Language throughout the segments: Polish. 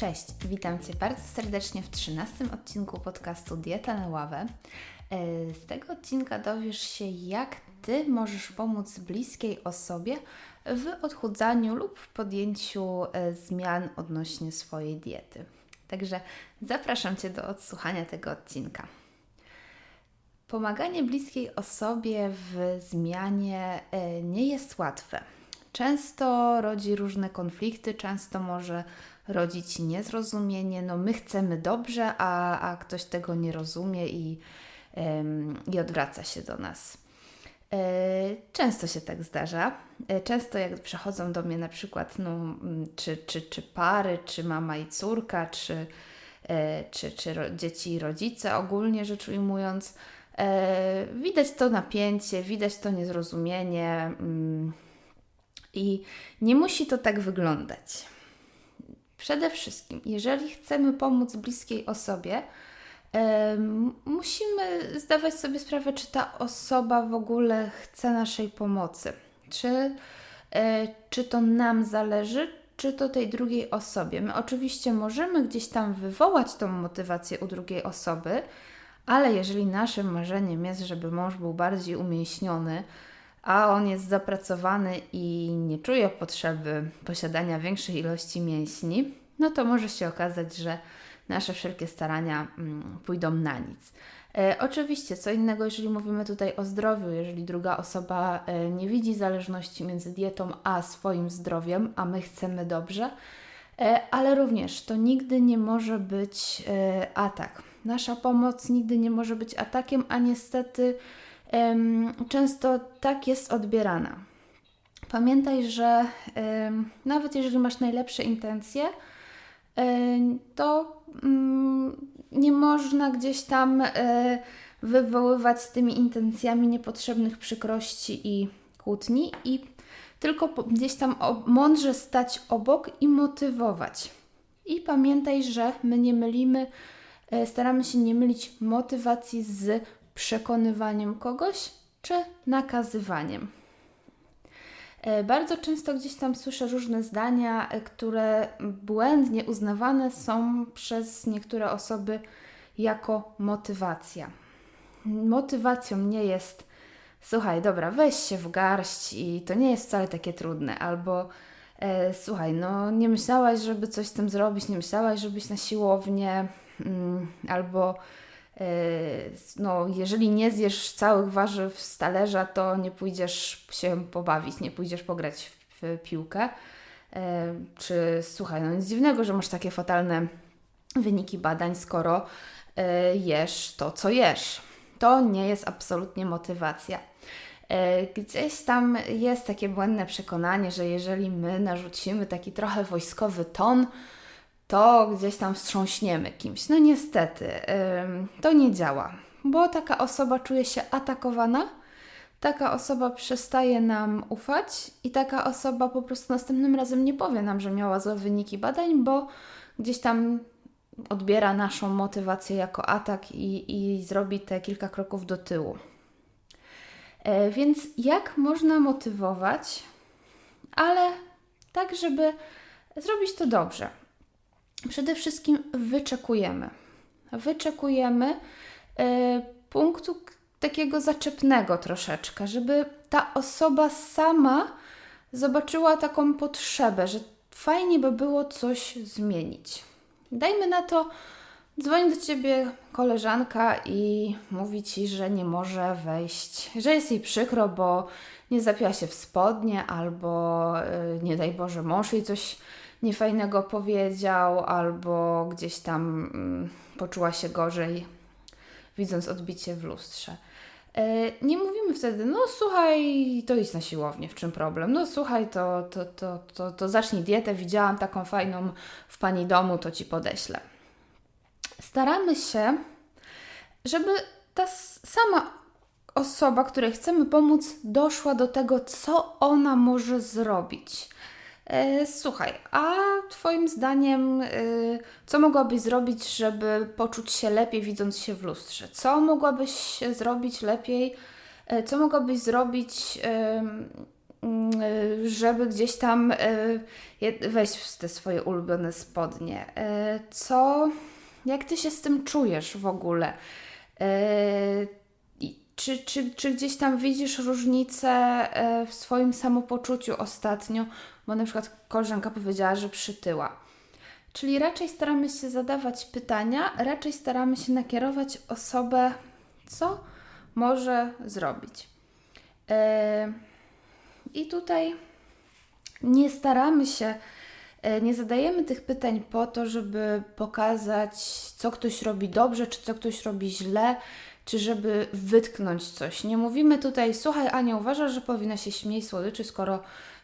Cześć, witam Cię bardzo serdecznie w 13 odcinku podcastu Dieta na ławę. E, z tego odcinka dowiesz się, jak Ty możesz pomóc bliskiej osobie w odchudzaniu lub w podjęciu e, zmian odnośnie swojej diety. Także zapraszam Cię do odsłuchania tego odcinka. Pomaganie bliskiej osobie w zmianie e, nie jest łatwe. Często rodzi różne konflikty, często może rodzić niezrozumienie. No, my chcemy dobrze, a, a ktoś tego nie rozumie i, i odwraca się do nas. E, często się tak zdarza. E, często jak przychodzą do mnie na przykład no, czy, czy, czy pary, czy mama i córka, czy, e, czy, czy dzieci i rodzice, ogólnie rzecz ujmując, widać to napięcie, widać to niezrozumienie mm, i nie musi to tak wyglądać. Przede wszystkim, jeżeli chcemy pomóc bliskiej osobie, musimy zdawać sobie sprawę, czy ta osoba w ogóle chce naszej pomocy. Czy, e, czy to nam zależy, czy to tej drugiej osobie. My oczywiście możemy gdzieś tam wywołać tą motywację u drugiej osoby, ale jeżeli naszym marzeniem jest, żeby mąż był bardziej umięśniony, a on jest zapracowany i nie czuje potrzeby posiadania większej ilości mięśni, no to może się okazać, że nasze wszelkie starania mm, pójdą na nic. E, oczywiście, co innego, jeżeli mówimy tutaj o zdrowiu, jeżeli druga osoba e, nie widzi zależności między dietą a swoim zdrowiem, a my chcemy dobrze, e, ale również to nigdy nie może być atak. Nasza pomoc nigdy nie może być atakiem, a niestety często tak jest odbierana. Pamiętaj, że nawet jeżeli masz najlepsze intencje, to mm, nie można gdzieś tam e, wywoływać z tymi intencjami niepotrzebnych przykrości i kłótni i tylko gdzieś tam mądrze stać obok i motywować. I pamiętaj, że my nie mylimy, e, staramy się nie mylić motywacji z przekonywaniem kogoś czy nakazywaniem. E, bardzo często gdzieś tam słyszę różne zdania, e, które błędnie uznawane są przez niektóre osoby jako motywacja. Motywacją nie jest, słuchaj, dobra, weź się w garść i to nie jest wcale takie trudne, albo e, słuchaj, no nie myślałaś, żeby coś z tym zrobić, nie myślałaś, żebyś na siłownię, mm, albo no, jeżeli nie zjesz całych warzyw z talerza, to nie pójdziesz się pobawić, nie pójdziesz pograć w, w piłkę. E, czy słuchaj, no nic dziwnego, że masz takie fatalne wyniki badań, skoro e, jesz to, co jesz. To nie jest absolutnie motywacja. Gdzieś tam jest takie błędne przekonanie, że jeżeli my narzucimy taki trochę wojskowy ton, to gdzieś tam wstrząśniemy kimś. No niestety, to nie działa, bo taka osoba czuje się atakowana, taka osoba przestaje nam ufać i taka osoba po prostu następnym razem nie powie nam, że miała złe wyniki badań, bo gdzieś tam odbiera naszą motywację jako atak i, i zrobi te kilka kroków do tyłu. E, więc jak można motywować, ale tak, żeby zrobić to dobrze? Przede wszystkim wyczekujemy. Wyczekujemy y, punktu takiego zaczepnego troszeczkę, żeby ta osoba sama zobaczyła taką potrzebę, że fajnie by było coś zmienić. Dajmy na to, dzwoni do ciebie koleżanka i mówi ci, że nie może wejść, że jest jej przykro, bo nie zapiła się w spodnie, albo yy, nie daj Boże, mąż jej coś niefajnego powiedział, albo gdzieś tam mm, poczuła się gorzej, widząc odbicie w lustrze. E, nie mówimy wtedy, no słuchaj, to idź na siłownię, w czym problem? No słuchaj, to, to, to, to, to zacznij dietę, widziałam taką fajną w pani domu, to ci podeślę. Staramy się, żeby ta sama osoba, której chcemy pomóc, doszła do tego, co ona może zrobić. E, słuchaj, a Twoim zdaniem, e, co mogłabyś zrobić, żeby poczuć się lepiej widząc się w lustrze? Co mogłabyś zrobić lepiej? E, co mogłabyś zrobić, żeby gdzieś tam wejść w te swoje ulubione spodnie. Co, jak ty się z tym czujesz w ogóle? Czy, czy, czy gdzieś tam widzisz różnicę w swoim samopoczuciu ostatnio? Bo na przykład koleżanka powiedziała, że przytyła. Czyli raczej staramy się zadawać pytania, raczej staramy się nakierować osobę, co może zrobić. Yy, I tutaj nie staramy się, yy, nie zadajemy tych pytań po to, żeby pokazać, co ktoś robi dobrze, czy co ktoś robi źle, czy żeby wytknąć coś. Nie mówimy tutaj, słuchaj, Ania, uważasz, że powinna się śmiej słodyczy, skoro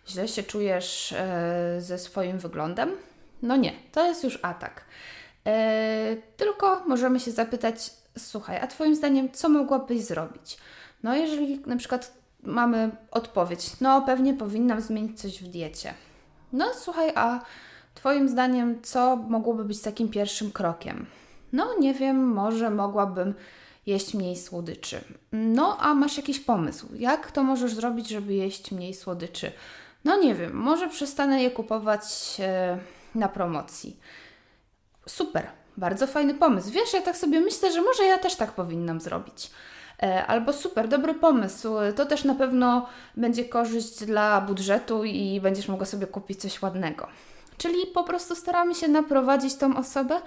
źle się czujesz yy, ze swoim wyglądem? No nie, to jest już atak. Yy, tylko możemy się zapytać, słuchaj, a Twoim zdaniem, co mogłabyś zrobić? No, jeżeli na przykład mamy odpowiedź, no pewnie powinnam zmienić coś w diecie. No, słuchaj, a Twoim zdaniem, co mogłoby być takim pierwszym krokiem? No, nie wiem, może mogłabym jeść mniej słodyczy. No, a masz jakiś pomysł? Jak to możesz zrobić, żeby jeść mniej słodyczy? No, nie wiem, może przestanę je kupować e, na promocji. Super, bardzo fajny pomysł. Wiesz, ja tak sobie myślę, że może ja też tak powinnam zrobić. E, Albo super, dobry pomysł. To też na pewno będzie korzyść dla budżetu i będziesz mogła sobie kupić coś ładnego. Czyli po prostu staramy się naprowadzić tą osobę,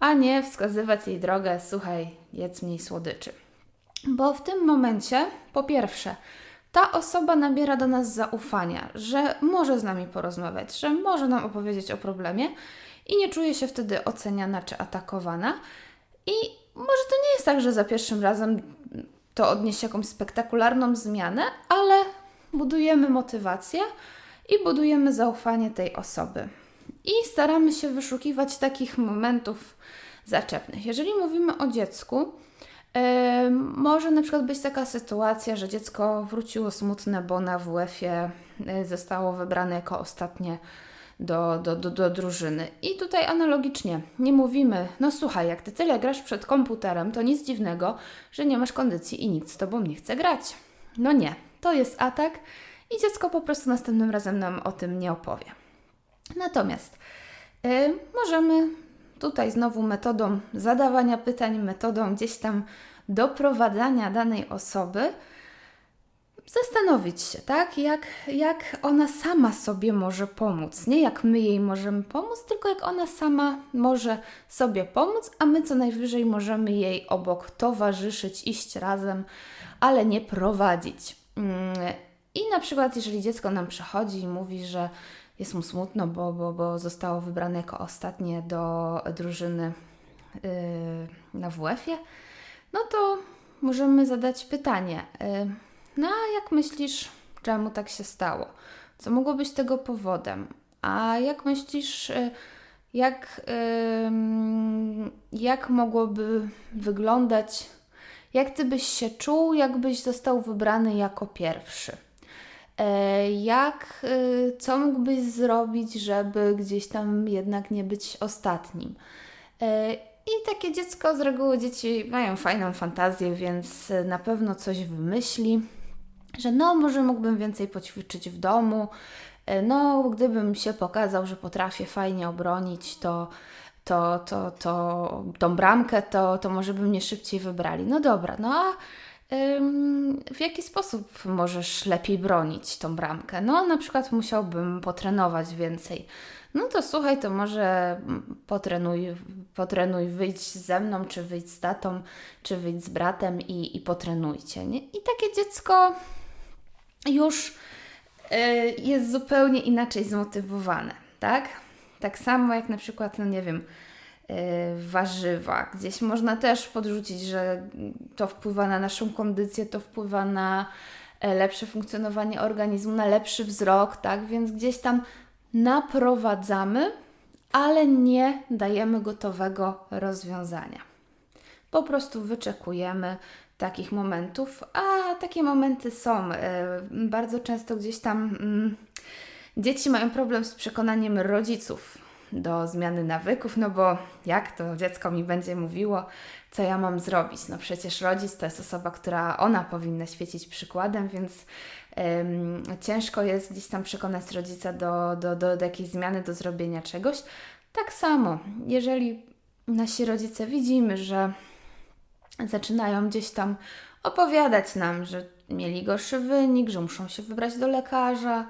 a nie wskazywać jej drogę, słuchaj, jedz mniej słodyczy. Bo w tym momencie, po pierwsze, ta osoba nabiera do nas zaufania, że może z nami porozmawiać, że może nam opowiedzieć o problemie i nie czuje się wtedy oceniana czy atakowana. I może to nie jest tak, że za pierwszym razem to odniesie jakąś spektakularną zmianę, ale budujemy motywację i budujemy zaufanie tej osoby. I staramy się wyszukiwać takich momentów zaczepnych. Jeżeli mówimy o dziecku, może na przykład być taka sytuacja, że dziecko wróciło smutne, bo na WF-ie yy, zostało wybrane jako ostatnie do, do, do, do drużyny. I tutaj analogicznie nie mówimy, no słuchaj, jak ty tyle grasz przed komputerem, to nic dziwnego, że nie masz kondycji i nikt z tobą nie chce grać. No nie, to jest atak i dziecko po prostu następnym razem nam o tym nie opowie. Natomiast yy, możemy tutaj znowu metodą zadawania pytań, metodą gdzieś tam doprowadzania danej osoby, zastanowić się, tak, jak, jak ona sama sobie może pomóc. Nie jak my jej możemy pomóc, tylko jak ona sama może sobie pomóc, a my co najwyżej możemy jej obok towarzyszyć, iść razem, ale nie prowadzić. Mm, I na przykład, jeżeli dziecko nam przychodzi i mówi, że jest mu smutno, bo, bo, bo zostało wybrane jako ostatnie do drużyny yy, na WF-ie, no to możemy zadać pytanie. Yy, no a jak myślisz, czemu tak się stało? Co mogło być tego powodem? A jak myślisz, yy, jak, yy, jak mogłoby wyglądać, jak ty byś się czuł, jakbyś został wybrany jako pierwszy? E, Jak, y, co mógłbyś zrobić, żeby gdzieś tam jednak nie być ostatnim? E, I takie dziecko, z reguły dzieci mają fajną fantazję, więc na pewno coś wymyśli, że no, może mógłbym więcej poćwiczyć w domu. E, No, gdybym się pokazał, że potrafię fajnie obronić, to, to, to, to tą bramkę, to, to może by mnie szybciej wybrali. No dobra, no a w jaki sposób możesz lepiej bronić tą bramkę? No, na przykład musiałbym potrenować więcej. No to słuchaj, to może mm, potrenuj, potrenuj wyjść ze mną, czy wyjść z tatą, czy wyjść z bratem i, i potrenujcie. Nie? I takie dziecko już y, jest zupełnie inaczej zmotywowane, tak? Tak samo jak na przykład, no nie wiem, warzywa. Gdzieś można też podrzucić, że to wpływa na naszą kondycję, to wpływa na e, lepsze funkcjonowanie organizmu, na lepszy wzrok, tak? Więc gdzieś tam naprowadzamy, ale nie dajemy gotowego rozwiązania. Po prostu wyczekujemy takich momentów, a takie momenty są. e, Bardzo często gdzieś tam mm, dzieci mają problem z przekonaniem rodziców do zmiany nawyków, no bo jak to dziecko mi będzie mówiło, co ja mam zrobić? No przecież rodzic to jest osoba, która ona powinna świecić przykładem, więc ym, ciężko jest gdzieś tam przekonać rodzica do, do, do, do jakiejś zmiany, do zrobienia czegoś. Tak samo, jeżeli nasi rodzice widzimy, że zaczynają gdzieś tam opowiadać nam, że mieli gorszy wynik, że muszą się wybrać do lekarza.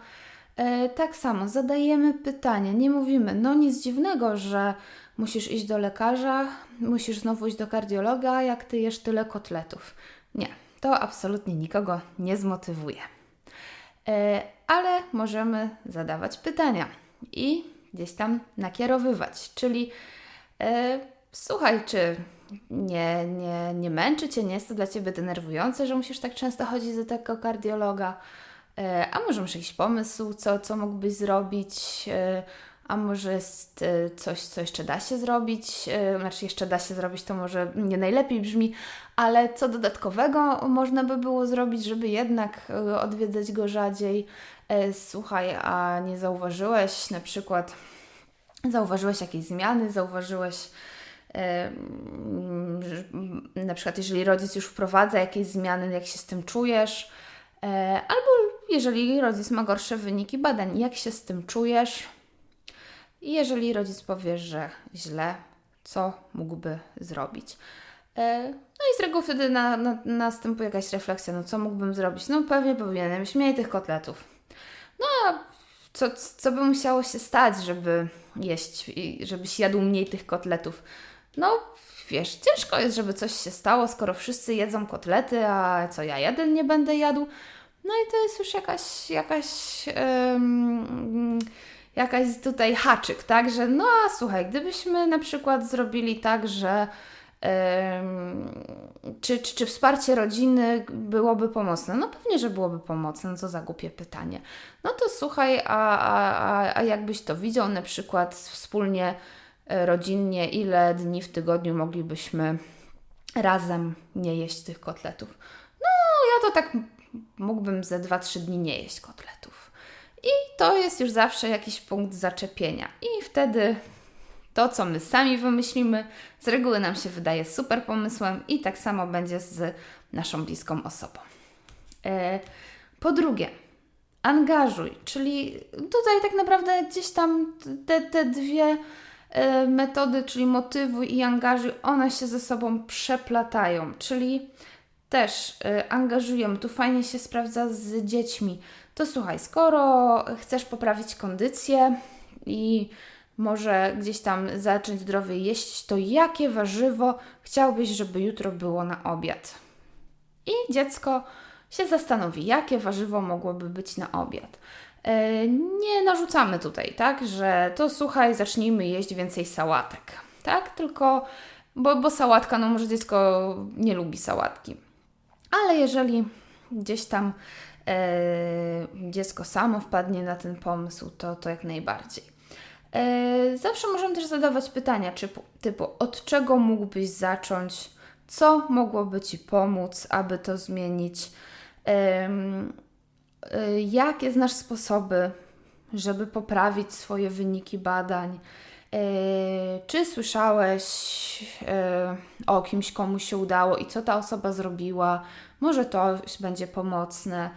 E, tak samo zadajemy pytania, nie mówimy, no nic dziwnego, że musisz iść do lekarza, musisz znowu iść do kardiologa, jak ty jesz tyle kotletów. Nie, to absolutnie nikogo nie zmotywuje. E, ale możemy zadawać pytania i gdzieś tam nakierowywać, czyli e, słuchaj, czy nie, nie, nie męczy Cię, nie jest to dla Ciebie denerwujące, że musisz tak często chodzić do tego kardiologa? E, a może masz jakiś pomysł, co, co mógłbyś zrobić? E, a może jest e, coś, co jeszcze da się zrobić? Znaczy, jeszcze da się zrobić, to może nie najlepiej brzmi, ale co dodatkowego można by było zrobić, żeby jednak odwiedzać go rzadziej? Słuchaj, a nie zauważyłeś na przykład, zauważyłeś jakieś zmiany, zauważyłeś na przykład jeżeli rodzic już wprowadza jakieś zmiany, jak się z tym czujesz, albo jeżeli rodzic ma gorsze wyniki badań, jak się z tym czujesz. I jeżeli rodzic powie, że źle, co mógłby zrobić. E, no i z reguły wtedy na, na, następuje jakaś refleksja, no co mógłbym zrobić? No pewnie powinienem mieć mniej tych kotletów. No a co, co by musiało się stać, żeby jeść, żebyś jadł mniej tych kotletów? No, wiesz, ciężko jest, żeby coś się stało, skoro wszyscy jedzą kotlety, a co ja jeden nie będę jadł. No i to jest już jakaś, jakaś, um, jakaś tutaj haczyk, tak? Że no a słuchaj, gdybyśmy na przykład zrobili tak, że um, czy, czy, czy wsparcie rodziny byłoby pomocne? No pewnie, że byłoby pomocne, no co za głupie pytanie. No to słuchaj, a, a, a, jakbyś to widział na przykład wspólnie E, rodzinnie, ile dni w tygodniu moglibyśmy razem nie jeść tych kotletów. No, ja to tak mógłbym ze 2-3 dni nie jeść kotletów. I to jest już zawsze jakiś punkt zaczepienia. I wtedy to, co my sami wymyślimy, z reguły nam się wydaje super pomysłem i tak samo będzie z naszą bliską osobą. E, po drugie, angażuj, czyli tutaj tak naprawdę gdzieś tam te, te dwie E, metody, czyli motywuj i angażuj, one się ze sobą przeplatają, czyli też e, angażujemy. Tu fajnie się sprawdza z dziećmi. To słuchaj, skoro chcesz poprawić kondycję i może gdzieś tam zacząć zdrowie jeść, to jakie warzywo chciałbyś, żeby jutro było na obiad? I dziecko się zastanowi, jakie warzywo mogłoby być na obiad. E, nie narzucamy tutaj, tak, że to słuchaj, zacznijmy jeść więcej sałatek, tak, tylko, bo, bo sałatka, no może dziecko nie lubi sałatki, ale jeżeli gdzieś tam e, dziecko samo wpadnie na ten pomysł, to, to jak najbardziej. E, zawsze możemy też zadawać pytania typu, typu, od czego mógłbyś zacząć, co mogłoby Ci pomóc, aby to zmienić. E, Y, jakie znasz sposoby, żeby poprawić swoje wyniki badań? Czy słyszałeś o kimś, komu się udało i co ta osoba zrobiła? Może to będzie pomocne.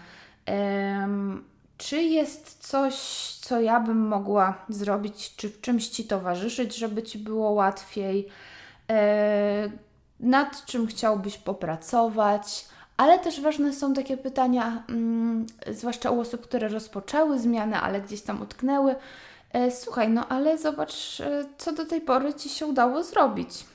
Czy jest coś, co ja bym mogła zrobić, czy w czymś ci towarzyszyć, żeby ci było łatwiej? Nad czym chciałbyś popracować? Ale też ważne są takie pytania, mm, zwłaszcza u osób, które rozpoczęły zmianę, ale gdzieś tam utknęły. E, słuchaj, no ale zobacz, e, co do tej pory Ci się udało zrobić.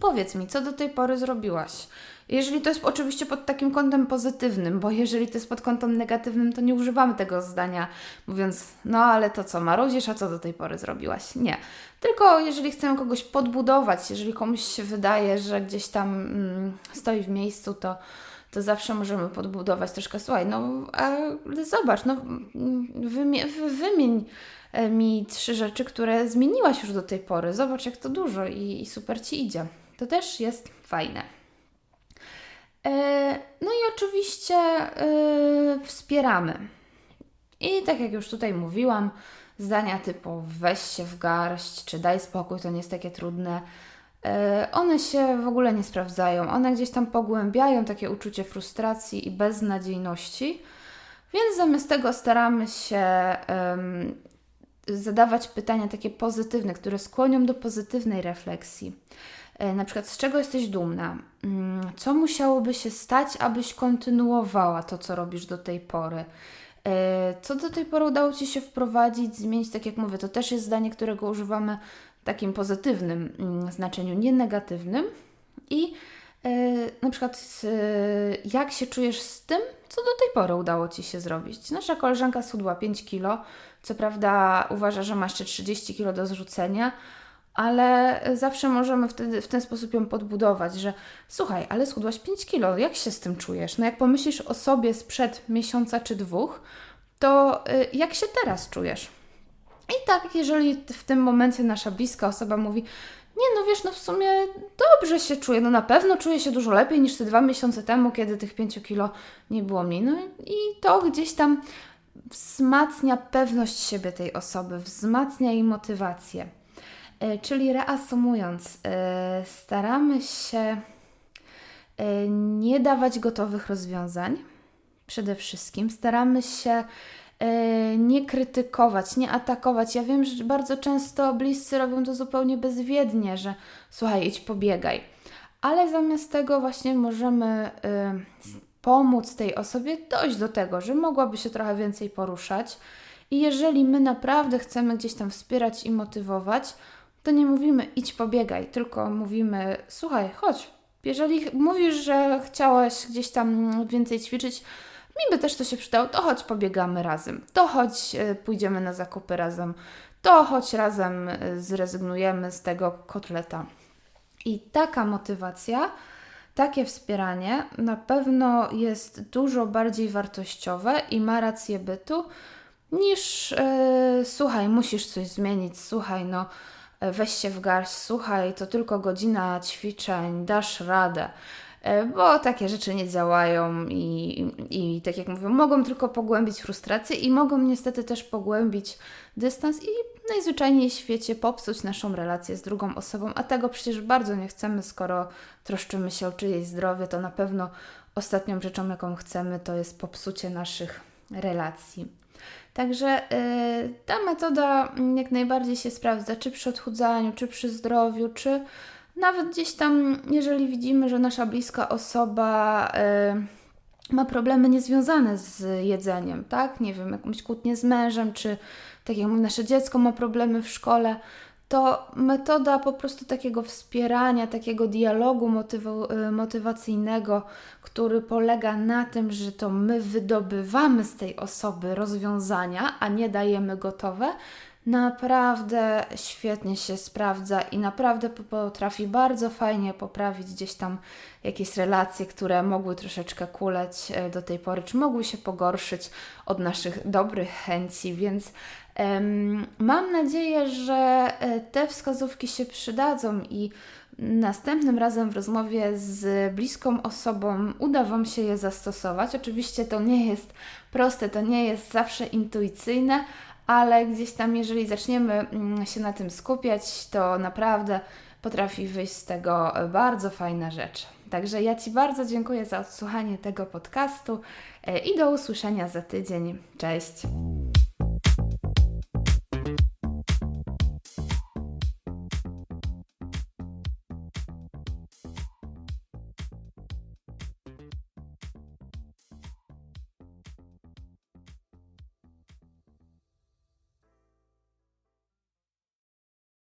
Powiedz mi, co do tej pory zrobiłaś? Jeżeli to jest oczywiście pod takim kątem pozytywnym, bo jeżeli to jest pod kątem negatywnym, to nie używamy tego zdania, mówiąc, no ale to co, marudzisz, a co do tej pory zrobiłaś? Nie. Tylko jeżeli chcemy kogoś podbudować, jeżeli komuś się wydaje, że gdzieś tam mm, stoi w miejscu, to to zawsze możemy podbudować troszkę, słuchaj, no ale zobacz, no wymie, wymień e, mi trzy rzeczy, które zmieniłaś już do tej pory. Zobacz, jak to dużo i, i super Ci idzie. To też jest fajne. E, no i oczywiście e, wspieramy. I tak jak już tutaj mówiłam, zdania typu weź się w garść, czy daj spokój, to nie jest takie trudne, e, one się w ogóle nie sprawdzają. One gdzieś tam pogłębiają takie uczucie frustracji i beznadziejności, więc zamiast tego staramy się um, zadawać pytania takie pozytywne, które skłonią do pozytywnej refleksji. E, na przykład, z czego jesteś dumna? Mm, co musiałoby się stać, abyś kontynuowała to, co robisz do tej pory? E, co do tej pory udało Ci się wprowadzić, zmienić, tak jak mówię, to też jest zdanie, którego używamy w takim pozytywnym mm, znaczeniu, nie negatywnym. I e, na przykład, jak się czujesz z tym, co do tej pory udało Ci się zrobić? Nasza koleżanka schudła 5 kilo, co prawda uważa, że ma jeszcze 30 kilo do zrzucenia, ale zawsze możemy wtedy w ten sposób ją podbudować, że słuchaj, ale schudłaś 5 kilo, jak się z tym czujesz? No jak pomyślisz o sobie sprzed miesiąca czy dwóch, to y, jak się teraz czujesz? I tak, jeżeli w tym momencie nasza bliska osoba mówi, nie, no wiesz, no w sumie dobrze się czuję, no na pewno czuję się dużo lepiej niż te dwa miesiące temu, kiedy tych 5 kilo nie było mi. No i to gdzieś tam wzmacnia pewność siebie tej osoby, wzmacnia jej motywację. E, czyli reasumując, e, staramy się e, nie dawać gotowych rozwiązań. Przede wszystkim staramy się nie krytykować, nie atakować. Ja wiem, że bardzo często bliscy robią to zupełnie bezwiednie, że słuchaj, idź pobiegaj. Ale zamiast tego właśnie możemy pomóc tej osobie dojść do tego, że mogłaby się trochę więcej poruszać. I jeżeli my naprawdę chcemy gdzieś tam wspierać i motywować, to nie mówimy idź pobiegaj, tylko mówimy słuchaj, chodź. Jeżeli mówisz, że chciałaś gdzieś tam więcej ćwiczyć, mi by też to się przydało, to chodź pobiegamy razem, to chodź e, pójdziemy na zakupy razem, to chodź razem e, zrezygnujemy z tego kotleta. I taka motywacja, takie wspieranie na pewno jest dużo bardziej wartościowe i ma rację bytu niż yy, słuchaj, musisz coś zmienić, słuchaj, no weź się w garść, słuchaj, to tylko godzina ćwiczeń, dasz radę. E, bo takie rzeczy nie działają i, i tak jak mówię, mogą tylko pogłębić frustrację i mogą niestety też pogłębić dystans i najzwyczajniej w świecie popsuć naszą relację z drugą osobą, a tego przecież bardzo nie chcemy, skoro troszczymy się o czyjeś zdrowie, to na pewno ostatnią rzeczą, jaką chcemy, to jest popsucie naszych relacji. Także yy, ta metoda jak najbardziej się sprawdza, czy przy odchudzaniu, czy przy zdrowiu, czy nawet gdzieś tam, jeżeli widzimy, że nasza bliska osoba yy, ma problemy niezwiązane z jedzeniem, tak? Nie wiem, jakąś kłótnię z mężem, czy tak jak nasze dziecko ma problemy w szkole, to metoda po prostu takiego wspierania, takiego dialogu y, motywacyjnego, który polega na tym, że to my wydobywamy z tej osoby rozwiązania, a nie dajemy gotowe, naprawdę świetnie się sprawdza i naprawdę potrafi bardzo fajnie poprawić gdzieś tam jakieś relacje, które mogły troszeczkę kuleć e, do tej pory, czy mogły się pogorszyć od naszych dobrych chęci, więc Mam nadzieję, że e, te wskazówki się przydadzą i następnym razem w rozmowie z bliską osobą uda Wam się je zastosować. Oczywiście to nie jest proste, to nie jest zawsze intuicyjne, ale gdzieś tam, jeżeli zaczniemy mm, się na tym skupiać, to naprawdę potrafi wyjść z tego bardzo fajna rzecz. Także ja Ci bardzo dziękuję za odsłuchanie tego podcastu e, i do usłyszenia za tydzień. Cześć!